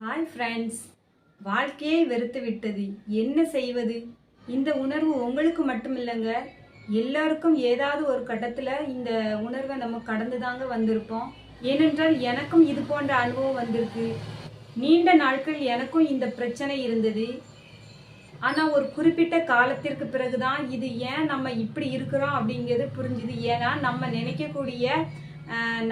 Hi friends வாழ்க்கையே வெறுத்து விட்டது. என்ன செய்வது? இந்த உணர்வு உங்களுக்கு மட்டும் இல்லைங்க எல்லாருக்கும் ஏதாவது ஒரு கட்டத்தில் இந்த உணர்வை நம்ம கடந்து தாங்க வந்திருப்போம். ஏனென்றால் எனக்கும் இது போன்ற அனுபவம் வந்திருக்கு. நீண்ட நாட்கள் எனக்கும் இந்த பிரச்சனை இருந்தது. ஆனால் ஒரு குறிப்பிட்ட காலத்திற்கு பிறகுதான் இது ஏன் நம்ம இப்படி இருக்கிறோம் அப்படிங்கிறது புரிஞ்சுது. ஏன்னா நம்ம நினைக்கக்கூடிய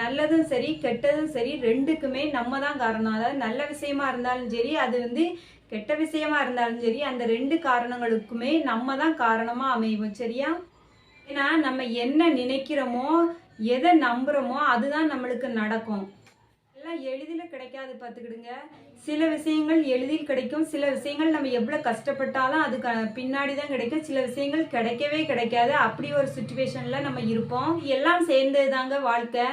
நல்லதும் சரி கெட்டதும் சரி ரெண்டுக்குமே நம்ம தான் காரணம். அதாவது நல்ல விஷயமா இருந்தாலும் சரி அது வந்து கெட்ட விஷயமா இருந்தாலும் சரி அந்த ரெண்டு காரணங்களுக்குமே நம்ம தான் காரணமாக அமைவோம் சரியா? ஏன்னா நம்ம என்ன நினைக்கிறோமோ எதை நம்புகிறோமோ அதுதான் நம்மளுக்கு நடக்கும். எல்லாம் எளிதில் கிடைக்காது பார்த்துக்கிடுங்க. சில விஷயங்கள் எளிதில் கிடைக்கும். சில விஷயங்கள் நம்ம எவ்வளோ கஷ்டப்பட்டாலும் அது பின்னாடி தான் கிடைக்கும். சில விஷயங்கள் கிடைக்கவே கிடைக்காது. அப்படி ஒரு சுச்சுவேஷனில் நம்ம இருப்போம். எல்லாம் சேர்ந்தது தாங்க வாழ்க்கை.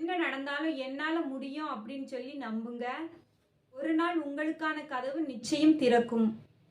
என்ன நடந்தாலும் என்னால் முடியும் அப்படின்னு சொல்லி நம்புங்க. ஒரு நாள் உங்களுக்கான கதவு நிச்சயம் திறக்கும்.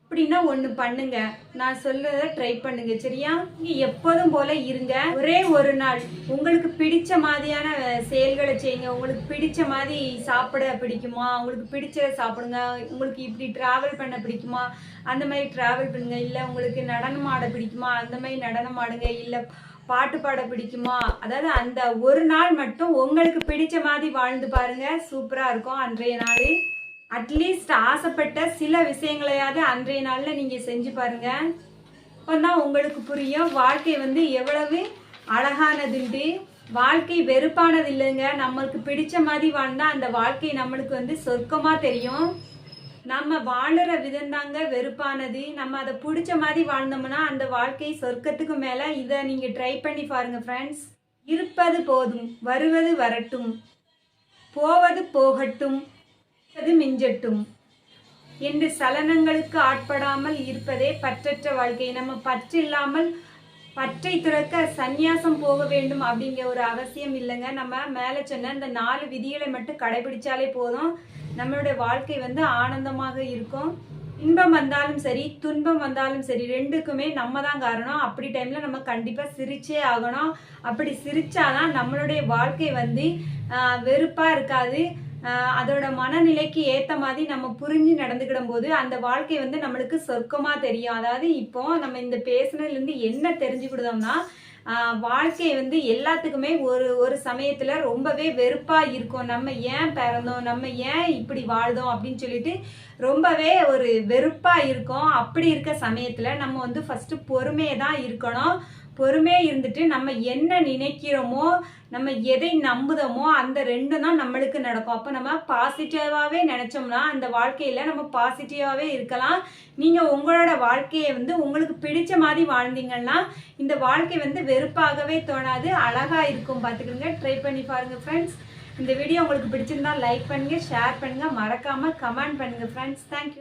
அப்படின்னா ஒன்று பண்ணுங்க. நான் சொல்றத ட்ரை பண்ணுங்க. சரியா? நீங்க எப்போதும் போல இருங்க. ஒரே ஒரு நாள். உங்களுக்கு பிடிச்ச மாதிரியான செயல்களை செய்யுங்க. உங்களுக்கு பிடிச்ச மாதிரி சாப்பிட பிடிக்குமா? உங்களுக்கு பிடிச்சத சாப்பிடுங்க. உங்களுக்கு இப்படி டிராவல் பண்ண பிடிக்குமா? அந்த மாதிரி டிராவல் பண்ணுங்க. இல்லை உங்களுக்கு நடனம் ஆட பிடிக்குமா? அந்த மாதிரி நடனம் ஆடுங்க. இல்லை பாட்டு பாட பிடிக்குமா? அதாவது அந்த ஒரு நாள் மட்டும் உங்களுக்கு பிடிச்ச மாதிரி வாழ்ந்து பாருங்க. சூப்பரா இருக்கும். அன்றைய நாள். அட்லீஸ்ட் ஆசைப்பட்ட சில விஷயங்களையாவது அன்றைய நாளில் நீங்கள் செஞ்சு பாருங்க. அப்போதான் உங்களுக்கு புரியும். வாழ்க்கை வந்து எவ்வளவு அழகானதுண்டு. வாழ்க்கை வெறுப்பானது இல்லைங்க நம்மளுக்கு பிடிச்ச மாதிரி வாழ்ந்தால் அந்த வாழ்க்கை நம்மளுக்கு வந்து சொர்க்கமாக தெரியும். நம்ம வாழற விதம் தாங்க வெறுப்பானது. நம்ம அதை பிடிச்ச மாதிரி வாழ்ந்தோம்னா அந்த வாழ்க்கை சொர்க்கத்துக்கு மேலே இதை நீங்கள் ட்ரை பண்ணி பாருங்கள் ஃப்ரெண்ட்ஸ் இருப்பது போதும் வருவது வரட்டும். போவது போகட்டும். அது மிஞ்சட்டும். என்று சலனங்களுக்கு ஆட்படாமல் இருப்பதே பற்றற்ற வாழ்க்கை. நம்ம பற்று இல்லாமல் பற்றை துறக்க சந்நியாசம் போக வேண்டும் அப்படிங்கிற ஒரு அவசியம் இல்லைங்க. நம்ம மேலே சொன்ன இந்த நாலு விதிகளை மட்டும் கடைபிடிச்சாலே போதும். நம்மளுடைய வாழ்க்கை வந்து ஆனந்தமாக இருக்கும். இன்பம் வந்தாலும் சரி துன்பம் வந்தாலும் சரி ரெண்டுக்குமே நம்ம தான் காரணம். அப்படி டைமில் நம்ம கண்டிப்பாக சிரிச்சே ஆகணும். அப்படி சிரிச்சாதான் நம்மளுடைய வாழ்க்கை வந்து வெறுப்பாக இருக்காது. அதோட மனநிலைக்கு ஏற்ற மாதிரி நம்ம புரிஞ்சு நடந்துக்கிடும் போது அந்த வாழ்க்கை வந்து நம்மளுக்கு சொர்க்கமாக தெரியும். அதாவது இப்போ நம்ம இந்த பேசுனதுலேருந்து என்ன தெரிஞ்சுக்கிடுதோம்னா வாழ்க்கை வந்து எல்லாத்துக்குமே ஒரு ஒரு சமயத்தில் ரொம்பவே வெறுப்பாக இருக்கும். நம்ம ஏன் பிறந்தோம்? நம்ம ஏன் இப்படி வாழ்ந்தோம்? அப்படின்னு சொல்லிட்டு ரொம்பவே ஒரு வெறுப்பாக இருக்கும். அப்படி இருக்க சமயத்தில் நம்ம வந்து ஃபஸ்ட்டு பொறுமையை தான் இருக்கணும். பொறுமையாக இருந்துட்டு நம்ம என்ன நினைக்கிறோமோ நம்ம எதை நம்புதோமோ அந்த ரெண்டும் தான் நம்மளுக்கு நடக்கும். அப்போ நம்ம பாசிட்டிவாகவே நினச்சோம்னா அந்த வாழ்க்கையில் நம்ம பாசிட்டிவாகவே இருக்கலாம். நீங்கள் உங்களோட வாழ்க்கையை வந்து உங்களுக்கு பிடிச்ச மாதிரி வாழ்ந்தீங்கன்னா இந்த வாழ்க்கை வந்து வெறுப்பாகவே தோணாது அழகாக இருக்கும். பார்த்துக்கிடுங்க ட்ரை பண்ணி பாருங்கள் ஃப்ரெண்ட்ஸ் இந்த வீடியோ உங்களுக்கு பிடிச்சிருந்தா லைக் பண்ணுங்கள் ஷேர் பண்ணுங்கள் மறக்காமல் கமெண்ட் பண்ணுங்கள் ஃப்ரெண்ட்ஸ் தேங்க்யூ